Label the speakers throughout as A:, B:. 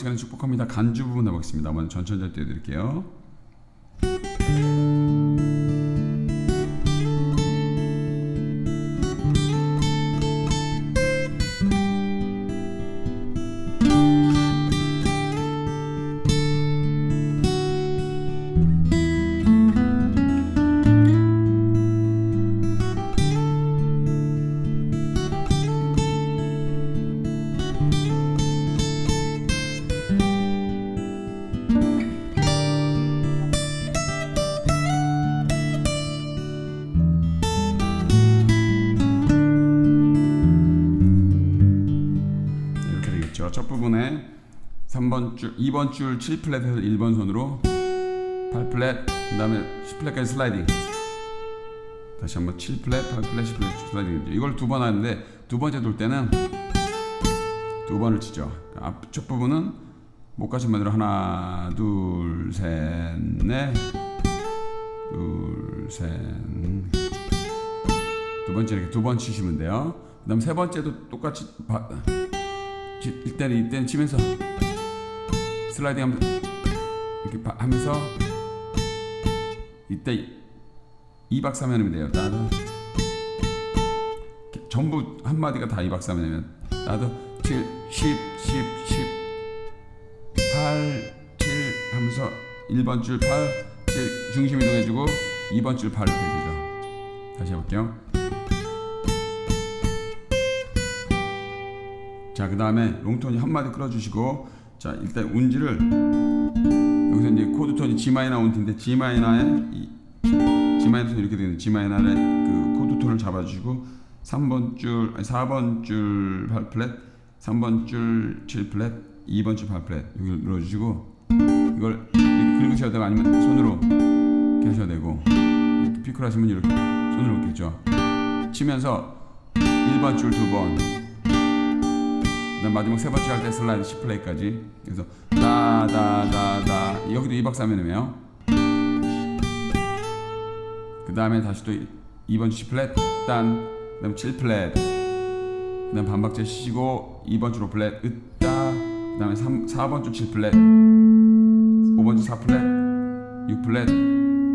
A: 시간을 축복합니다. 간주 부분 해보겠습니다. 먼저 천천히 띄워드릴게요. 3번 줄, 2번 줄 7플랫에서 1번 손으로 8플랫, 그 다음에 10플랫까지 슬라이딩. 다시 한번 7플랫, 8플랫, 10플랫 슬라이딩. 이걸 두 번 하는데 두 번째 돌 때는 두 번을 치죠. 앞, 첫 부분은 목까지 만들어 하나, 둘, 셋, 넷, 둘, 셋. 두 번째 이렇게 두 번 치시면 돼요. 그다음 세 번째도 똑같이 바, 치- 이때는 이때는 치면서 슬라이딩 하면서 이렇게 바- 하면서 이때 2박 3일이면 돼요. 나도 전부 한 마디가 다 2박 3일이면 나도 7, 10, 10, 10, 8, 7 하면서 1번 줄 8, 7 중심 이동해 주고 2번 줄8 이렇게 되죠. 다시 해 볼게요. 자, 그 다음에 롱톤이 한 마디 끌어 주시고, 자, 일단 운지를 여기서 이제 코드 톤이 G 마이너 운트인데 G 마이너에 이 G 마이너 톤 이렇게 되는 G 마이너의 그 코드 톤을 잡아주시고 3번 줄, 아니 4번 줄 8플랫, 3번 줄 7플랫, 2번 줄 8플랫 여기 눌러주시고 이걸 긁으셔도 되고 아니면 손으로 이렇게 하셔도 되고 피크를 하시면 이렇게 손으로 이렇게 죠. 치면서 1번 줄 2번 그다음 마지막 세 번째 할 때 슬라이드 10플레이까지. 그래서 다다다다. 여기도 2박 3일이네요. 그 다음에 다시 또 2번 주 10플랫 딴 그다음 7 플랫. 그다음 반박자 쉬시고 2번 주 5플랫 으따. 그 다음에 3, 4번 주 7플랫. 5번 주 4플랫 6플랫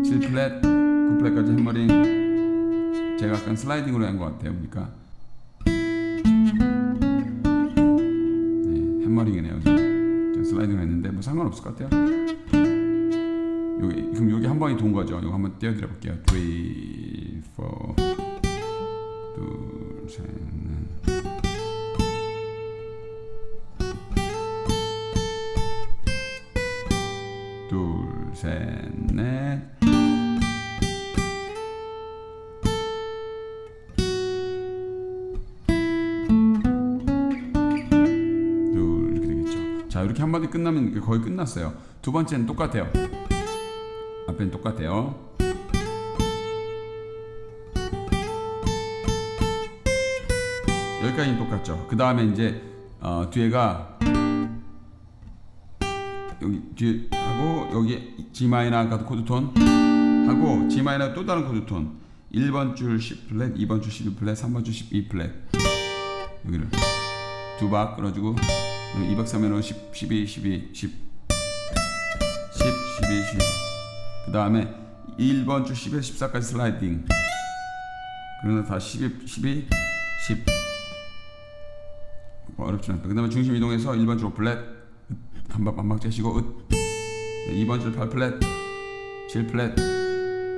A: 7플랫 9플랫까지 햄머링. 제가 약간 슬라이딩으로 한 것 같아요 그러니까 네, 햄머링이네요. 저 슬라이딩을 했는데 뭐 상관없을 것 같아요. 여기 그럼 여기 한 번이 돈 거죠. 이거 한번 띄워드려 볼게요. 3, 4, 둘, 셋, 넷. 둘, 셋, 이렇게 한 마디 끝나면 거의 끝났어요. 두 번째는 똑같아요. 앞에는 똑같아요. 여기까지는 똑같죠. 그 다음에 이제 어, 뒤에가 여기 뒤에 하고 여기 G 마이너 아까 코드 톤 하고 G 마이너 또 다른 코드 톤 1번 줄 10 플랫, 2번 줄 12 플랫, 3번 줄 12 플랫 여기를 두 박 끌어주고 2박 3일 은 10, 12, 12, 10 10, 12, 10. 그 다음에 1번 주 10에서 14까지 슬라이딩. 그러면 다 12, 12, 10. 뭐 어렵지 않다. 그 다음에 중심 이동해서 1번 주 5플랫. 한박 반박 재시고 으. 2번 줄 8플랫. 7플랫.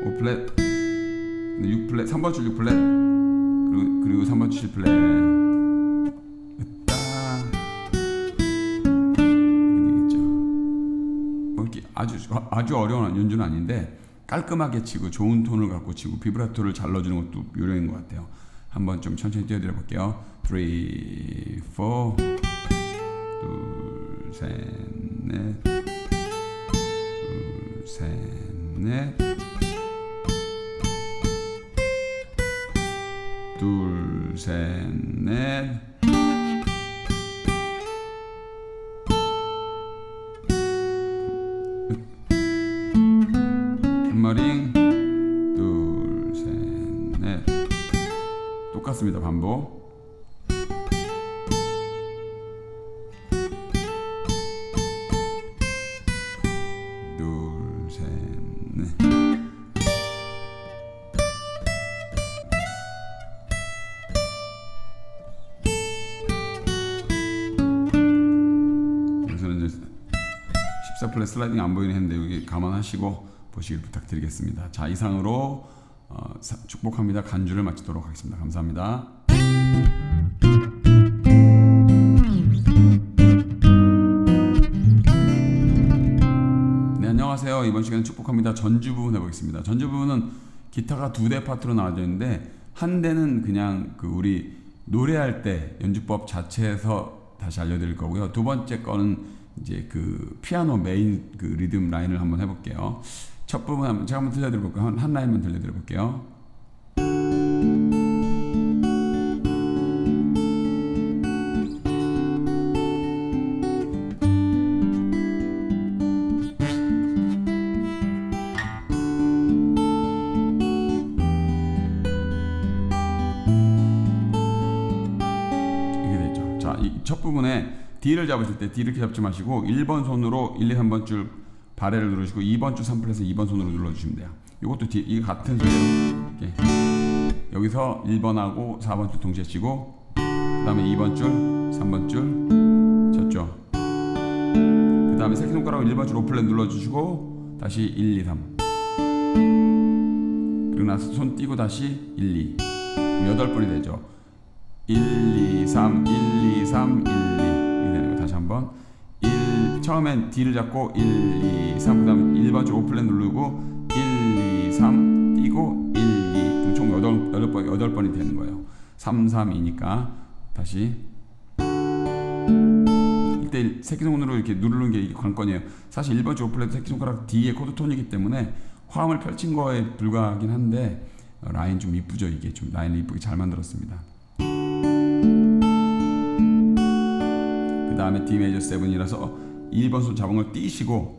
A: 5플랫. 6플랫. 3번 줄 6플랫. 그리고, 그리고 3번 줄 7플랫. 아주 아주 어려운 연주는 아닌데 깔끔하게 치고 좋은 톤을 갖고 치고 비브라토를 잘 넣어주는 것도 요령인 것 같아요. 한번 좀 천천히 띄워드려 볼게요. 3, 4, 둘, 셋, 넷, 둘, 셋, 넷, 둘, 셋, 넷. 반복. 14 플랫 슬라이딩 안 보이는 했는데 여기 감안하시고 보시길 부탁드리겠습니다. 자 이상으로 어, 축복합니다. 간주를 마치도록 하겠습니다. 감사합니다. 네 안녕하세요. 이번 시간에 축복합니다. 전주 부분 해보겠습니다. 전주 부분은 기타가 두 대 파트로 나눠져 있는데 한 대는 그냥 그 우리 노래할 때 연주법 자체에서 다시 알려드릴 거고요. 두 번째 거는 이제 그 피아노 메인 그 리듬 라인을 한번 해볼게요. 첫 부분 한번 제가 한번 들려드려볼게요. 한, 한 라인만 들려드려볼게요. 첫 부분에 D를 잡으실 때 D를 이렇게 잡지 마시고 1번 손으로 1, 2, 3번 줄 발해를 누르시고 2번 줄 3플랫에서 2번 손으로 눌러주시면 돼요. 이것도 D, 이게 같은. 이렇게. 여기서 1번하고 4번 줄 동시에 치고 그 다음에 2번 줄, 3번 줄 쳤죠. 그 다음에 새끼손가락으로 1번 줄 5플랫 눌러주시고 다시 1, 2, 3 그리고 나서 손 띄고 다시 1, 2 그럼 8번이 되죠. 1, 2, 3, 1, 2, 3, 1, 2 이렇게 되는 거 다시 한번. 1 처음엔 D를 잡고 1, 2, 3 그다음에 1번 줄 5플랫 누르고 1, 2, 3 띄고 1, 2 그럼 총 8, 8번, 8번이 되는 거예요. 3, 3, 2니까. 다시. 이때 새끼손으로 이렇게 누르는 게 관건이에요. 사실 1번 줄 5플랫 새끼손가락 D의 코드 톤이기 때문에 화음을 펼친 거에 불과하긴 한데 어, 라인 좀 이쁘죠 이게. 좀 라인 이쁘게 잘 만들었습니다 다음에 D 메이저 7이라서 1번 손 잡은 걸 띄시고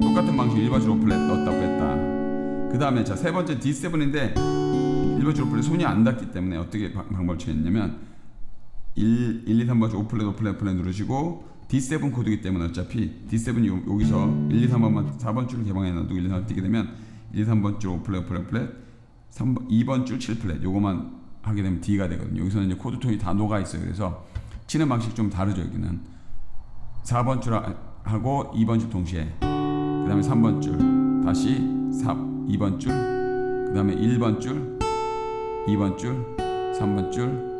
A: 똑같은 방식 1번 줄 5플랫 넣었다 뺐다. 그 다음에 자 세 번째 D7인데 1번 줄 5플랫 손이 안 닿기 때문에 어떻게 방- 방법을 취했냐면 1, 1 2, 3번 줄 5플랫 5플랫 5플랫 누르시고 D7 코드이기 때문에 어차피 D7이 요, 여기서 1, 2, 3번만 4번 줄을 개방해 놔두고 1, 2, 3번 띄게 되면 1, 2, 3번 줄 5플랫 5플랫 5플랫 3번, 2번 줄 7플랫 요거만 하게 되면 D가 되거든요. 여기서는 이제 코드 톤이 다 녹아 있어요. 그래서 치는 방식 좀 다르죠 여기는. 4번 줄 하고 2번 줄 동시에 그 다음에 3번 줄 다시 4, 2번 줄 그 다음에 1번 줄 2번 줄 3번 줄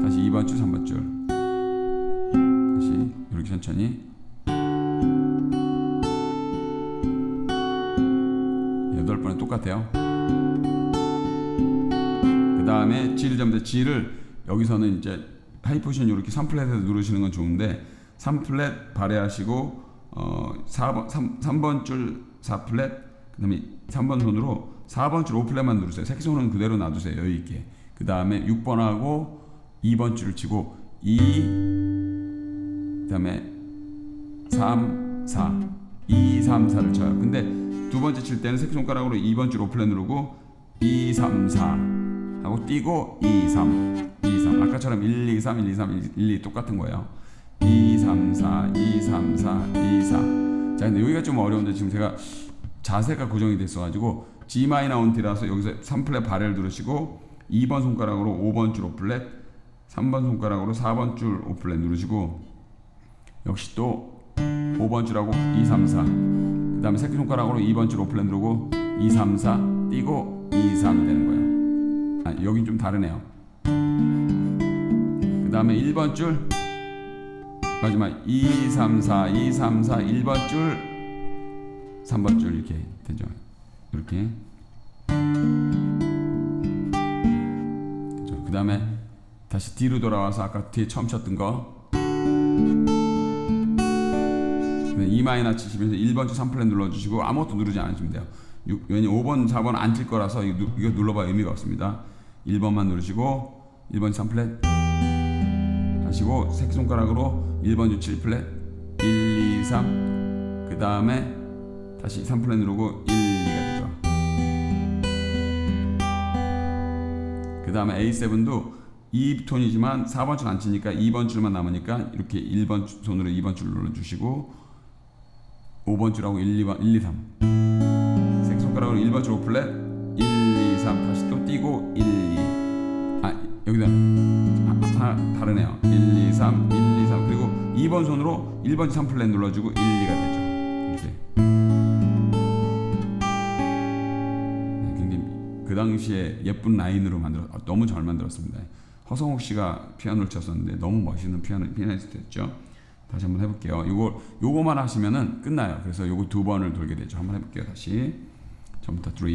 A: 다시 2번 줄 3번 줄. 다시 이렇게 천천히. 여덟 번에 똑같아요. 그 다음에 G를 잡는데 G를 여기서는 이제 하이 포지션 이렇게 3플랫에서 누르시는 건 좋은데 3플랫 발해하시고 어 4번 3, 3번 줄 4플랫 그다음에 3번 손으로 4번 줄 5플랫만 누르세요. 새끼손은 그대로 놔두세요. 여유 있게. 그다음에 6번하고 2번 줄을 치고 2 그다음에 3 4 2 3 4를 쳐요. 근데 두 번째 칠 때는 새끼손가락으로 2번 줄 5플랫 누르고 2 3 4 하고 띄고 2 3 2 3 아까처럼 1 2 3 1 2 3 1 2 똑같은 거예요. 2 3 4 2 3 4 2 4. 자, 근데 여기가 좀 어려운데 지금 제가 자세가 고정이 됐어 가지고 G 마이너 온티라서 여기서 3플랫 발을 누르시고 2번 손가락으로 5번 줄 5플랫 3번 손가락으로 4번 줄 5플랫 누르시고 역시 또 5번 줄하고 2 3 4. 그 다음에 새끼 손가락으로 2번 줄 5플랫 누르고 2 3 4 띄고 2 3 되는 거예요. 아, 여긴 좀 다르네요. 그 다음에 1번 줄 마지막 2 3 4 2 3 4 1번 줄 3번 줄 이렇게 되죠. 이렇게. 그 다음에 다시 뒤로 돌아와서 아까 뒤에 처음 쳤던 거. E 마이너 치시면서 1번 줄 3플랫 눌러주시고 아무것도 누르지 않으시면 돼요. 유- 왜냐 5번, 4번 안 칠 거라서 이거, 누- 이거 눌러봐 의미가 없습니다. 1번만 누르시고 1번 줄 3플랫 하시고 새끼손가락으로 1번 줄 7플랫 1, 2, 3. 그 다음에 다시 3 플랫 누르고 1, 2가 되죠. 그 다음에 A7도 2톤이지만 4번 줄 안 치니까 2번 줄만 남으니까 이렇게 1번 줄- 손으로 2번 줄 눌러주시고 5번 줄하고 1, 2번 1, 2, 3 새끼손가락으로 1번 줄 5 플랫 1, 2, 3 다시 또 띄고 1, 2 아, 여기다 하나 다르네요. 1, 2, 3, 1, 2, 3 그리고 2번 손으로 1번 3 플랫 눌러주고 1, 2가 되죠. 이렇게. 네, 굉장히 그 당시에 예쁜 라인으로 만들어 아, 너무 잘 만들었습니다. 허성욱 씨가 피아노를 쳤었는데 너무 멋있는 피아노 피아니스트였죠. 다시 한번 해볼게요. 요거 요거만 하시면은 끝나요. 그래서 요거 두 번을 돌게 되죠. 한번 해볼게요. 다시 처음부터 3,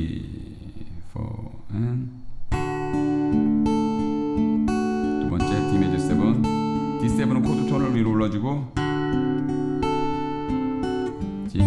A: 4, and D7은 코드 톤을 위로 올려주고 G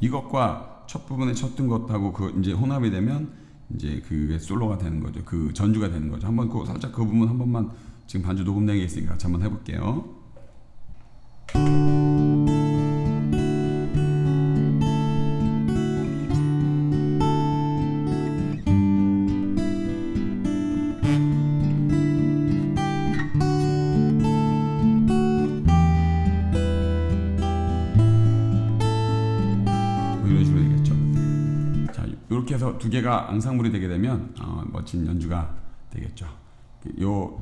A: 이것과 첫 부분에 쳤던 것하고 그 이제 혼합이 되면 이제 그게 솔로가 되는 거죠. 그 전주가 되는 거죠. 한번 그 살짝 그 부분 한 번만 지금 반주 녹음된 게 있으니까 같이 한번 해볼게요. 두 개가 앙상블이 되게 되면 어, 멋진 연주가 되겠죠. 요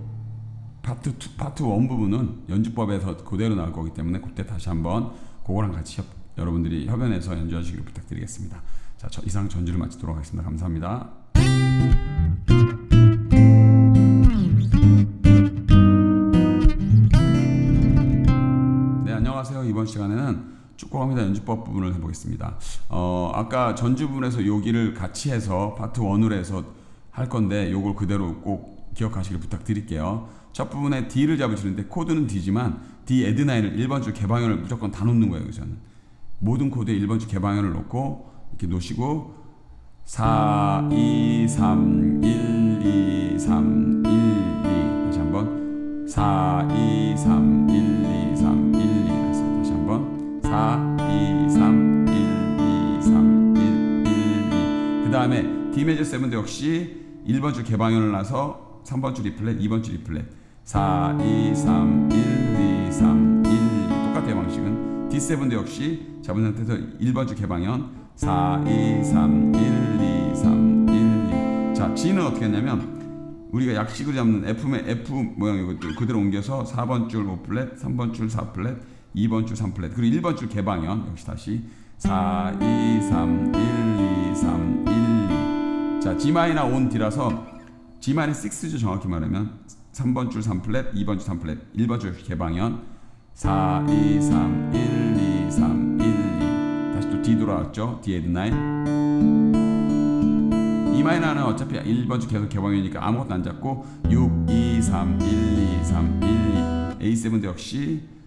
A: 파트 2, 파트 1 부분은 연주법에서 그대로 나올 거기 때문에 그때 다시 한번 그거랑 같이 협, 여러분들이 협연해서 연주하시기를 부탁드리겠습니다. 자, 저 이상 전주를 마치도록 하겠습니다. 감사합니다. 네. 이번 시간에는 축구합니다 연주법 부분을 해보겠습니다. 어, 아까 전주 부분에서 여기를 같이 해서 파트 1으로 해서 할 건데 요걸 그대로 꼭 기억하시길 부탁드릴게요. 첫 부분에 D를 잡으시는데 코드는 D지만 D 에드나인을 1번 줄 개방현을 무조건 다 놓는 거예요. 여기서는 모든 코드에 1번 줄 개방현을 놓고 이렇게 놓으시고 4, 2, 3, 1, 2, 3, 1, 2 다시 한번 4, 2, 3, 4, 2, 3, 1, 2, 3, 1, 1, 2. 그 다음에 D 메저 세븐도 역시 1번 줄 개방현을 놔서 3번 줄 리플렛, 2번 줄 리플렛 4, 2, 3, 1, 2, 3, 1, 2 똑같아요 방식은 D7도 역시 잡은 상태에서 1번 줄 개방현 4, 2, 3, 1, 2, 3, 1, 2. 자, G는 어떻게 했냐면 우리가 약식을 잡는 F의 F 모양 이것도 그대로 옮겨서 4번 줄 5플랫, 3번 줄 4플랫, 2번 줄 3플랫, 그리고 1번 줄 개방현. 역시 다시. 4, 2, 3, 1, 2, 3, 1, 2. 자, G 마이너 온 D라서 G 마이너 6죠 정확히 말하면. 3번 줄 3플랫, 2번 줄 3플랫, 1번 줄 개방현. 4, 2, 3, 1, 2, 3, 1, 2 다시 또 D 돌아왔죠? D 에드 나인 이 마이너는 어차피 1번 줄 계속 개방이니까 아무것도 안 잡고 6, 2, 3, 1, 2, 3, 1, 2 A7도 역시 5, 2,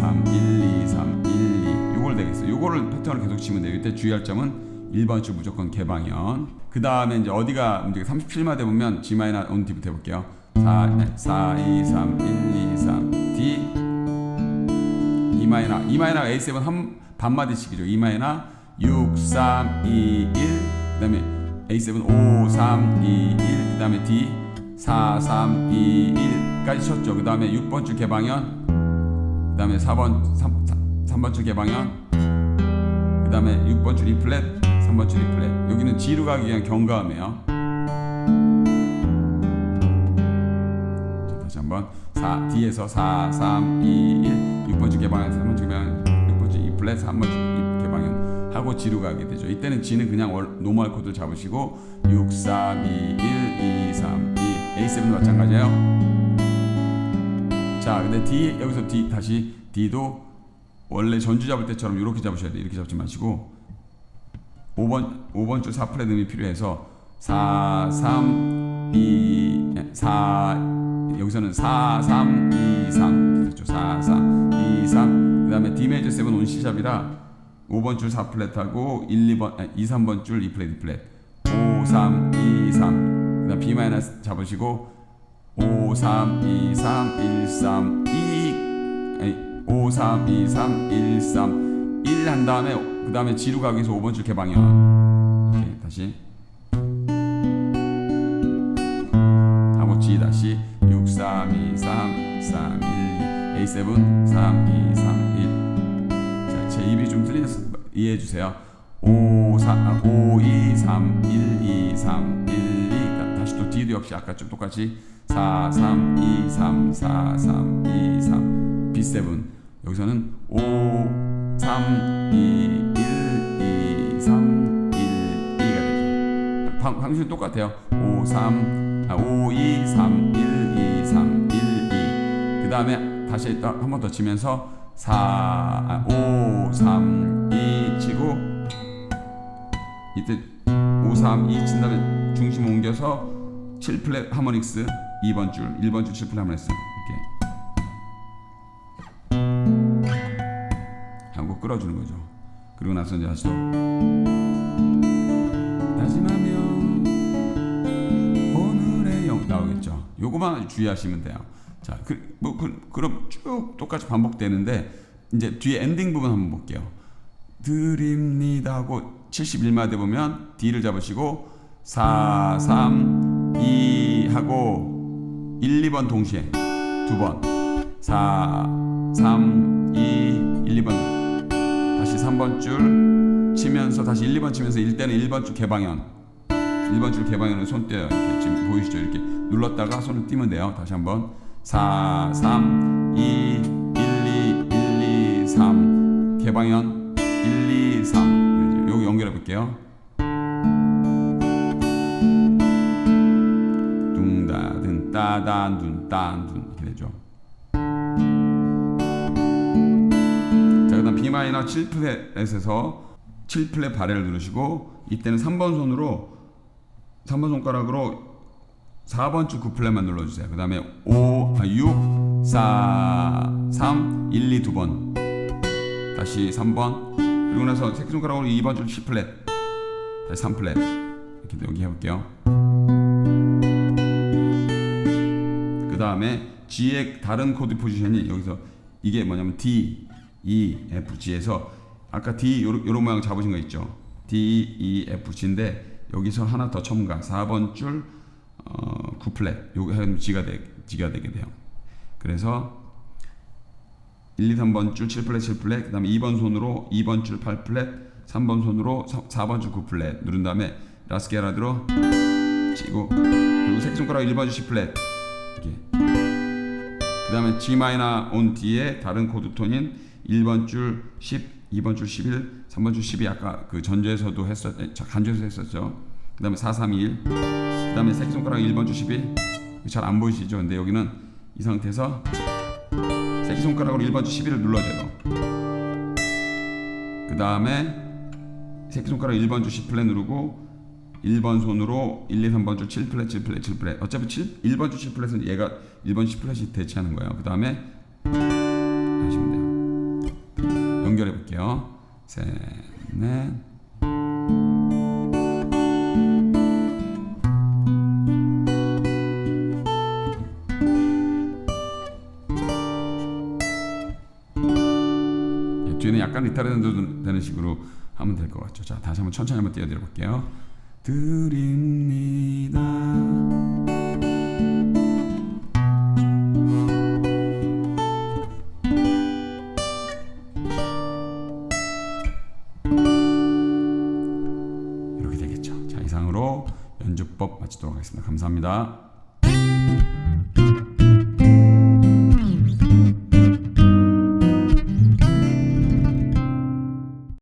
A: 3, 1, 2, 3, 1, 2 요걸 되겠어요. 요거를 패턴을 계속 치면 돼요. 이때 주의할 점은 1번 줄 무조건 개방현 그 다음에 이제 어디가 문제 37마디 보면 G 마이너 온 D부터 해볼게요. 4, 4, 2, 3, 1, 2, 3 D E 마이너 E 마이너 A7 한 반마디씩이죠. E 마이너 6, 3, 2, 1 그 다음에 A7 5, 3, 2, 1 그 다음에 D 4, 3, 2, 1까지 쳤죠. 그 다음에 6번 줄 개방현 그 다음에 4번 3, 3번 줄 개방현 그다음에 6번 줄 E플랫 3번 줄 E플랫 여기는 G로 가기 위한 경가음이에요. 자, 다시 한번 4 D에서 4, 3, 2, 1 6번 줄 개방현 3번 줄 개방현 6번 줄 E플랫 3번 줄 E 개방현 하고 G로 가게 되죠. 이때는 G는 그냥 월, 노멀 코드를 잡으시고 6, 3, 2, 1, 2, 3, 2 A7도 마찬가지예요. 자, 근데 D 여기서 D 다시 D도 원래 전주 잡을 때처럼 이렇게 잡으셔야 돼요. 이렇게 잡지 마시고 5번 5번 줄 4플랫 음이 필요해서 4, 3, 2, 4 여기서는 4, 3, 2, 3 이렇게 됐죠. 4, 3, 2, 3 그다음에 D 메이저 7온 C샵이라 5번 줄 4플랫하고 1, 2번, 아니, 2, 3번 줄 2플랫, 2플랫 5, 3, 2, 3 그 다음 B 마이너스 잡으시고 5, 3, 2, 3, 1, 3, 2 아니, 5, 3, 2, 3, 1, 3 1 한 다음에 그 다음에 가기 위해서 5번 줄 개방이야. 이렇게 다시. 하고 G 다시. 6, B7 3 2 3 1 자, 제 입이 좀 틀려서 이해해 주세요. 5 4 5 2 3 1 2 3 1 2 다- 다시 또 D도 역시 아까 좀 똑같이 4 3 2 3 4 3 2 3 B7 여기서는 5 3 2 1 2 3 1 2가 되죠. 방, 방식은 똑같아요. 5 3 아, 5 2 3 1 2 3 1 2 그다음에 다시 한 번 더 치면서 4 아, 5 3 2 치고 이때 5 3 2 친 다음에 중심 옮겨서 7플랫 하모닉스 2번 줄 1번 줄 7플랫 하모닉스 이렇게 하고 끌어주는 거죠. 그리고 나서 이제 다시 또 다짐하며 오늘의 영 나오겠죠. 요거만 주의하시면 돼요. 자, 그, 뭐, 그, 그럼 쭉 똑같이 반복되는데 이제 뒤에 엔딩 부분 한번 볼게요. 드립니다 하고 71마디 보면 D를 잡으시고 4, 3, 2 하고 1, 2번 동시에 두 번. 4, 3, 2, 1, 2번. 다시 3번 줄 치면서 다시 1, 2번 치면서 일 때는 1번 줄 개방현. 1번 줄 개방현은 손 떼요. 이렇게 지금 보이시죠? 이렇게 눌렀다가 손을 띄면 돼요. 다시 한번 4, 3, 2, 1, 2, 1, 2, 3 개방현 1, 2, 3 여기 연결해 볼게요. 둥다든 따단 둔딴둔 이렇게 되죠. 자 그다음 B 마이너 7플랫에서 7플랫 바레를 누르시고 이때는 3번 손으로 3번 손가락으로 4번 줄 9플랫만 눌러주세요. 그 다음에 5, 아, 6, 4, 3, 1, 2 두 번. 다시 3번. 그리고 나서 새끼손가락으로 2번 줄 10플랫. 다시 3플랫. 이렇게 여기 해볼게요. 다음에 G의 다른 코드 포지션이 여기서 이게 뭐냐면 D, E, F, G에서 아까 D 요런, 모양 잡으신 거 있죠. D, E, F, G인데 여기서 하나 더 첨가. 4번 줄 어, 9플랫 요거 하면 G가 되, G가 되게 돼요. 그래서 1, 2, 3번 줄 7플랫 7플랫 그 다음에 2번 손으로 2번 줄 8플랫 3번 손으로 4번 줄 9플랫 누른 다음에 라스케라드로 치고 그리고 새끼손가락 1번 줄 10플랫 이렇게 그 다음에 G 마이너 온 뒤에 다른 코드 톤인 1번 줄 10, 2번 줄 11, 3번 줄 12 아까 그 전주에서도 했었, 간주에서 했었죠. 그 다음에 4, 3, 2, 1. 그 다음에 새끼손가락 1번 줄 11. 잘안 보이시죠? 근데 여기는 이 상태에서 새끼손가락으로 1번 줄 11을 눌러줘요. 그 다음에 새끼손가락 1번 줄 10플랫 누르고 1번 손으로 1, 2, 3번 줄 7플랫, 7플랫, 7플랫. 어차피 7, 1번 줄 7플랫은 얘가 1번 10플랫이 대체하는 거예요. 그 다음에 하시면 돼요. 연결해 볼게요. 셋, 넷. 예, 뒤에는 약간 리타르도 되는 식으로 하면 될 것 같죠. 자, 다시 한번 천천히 한번 띄워드려 볼게요. 드립니다. 이렇게 되겠죠. 자, 이상으로 연주법 마치도록 하겠습니다. 감사합니다.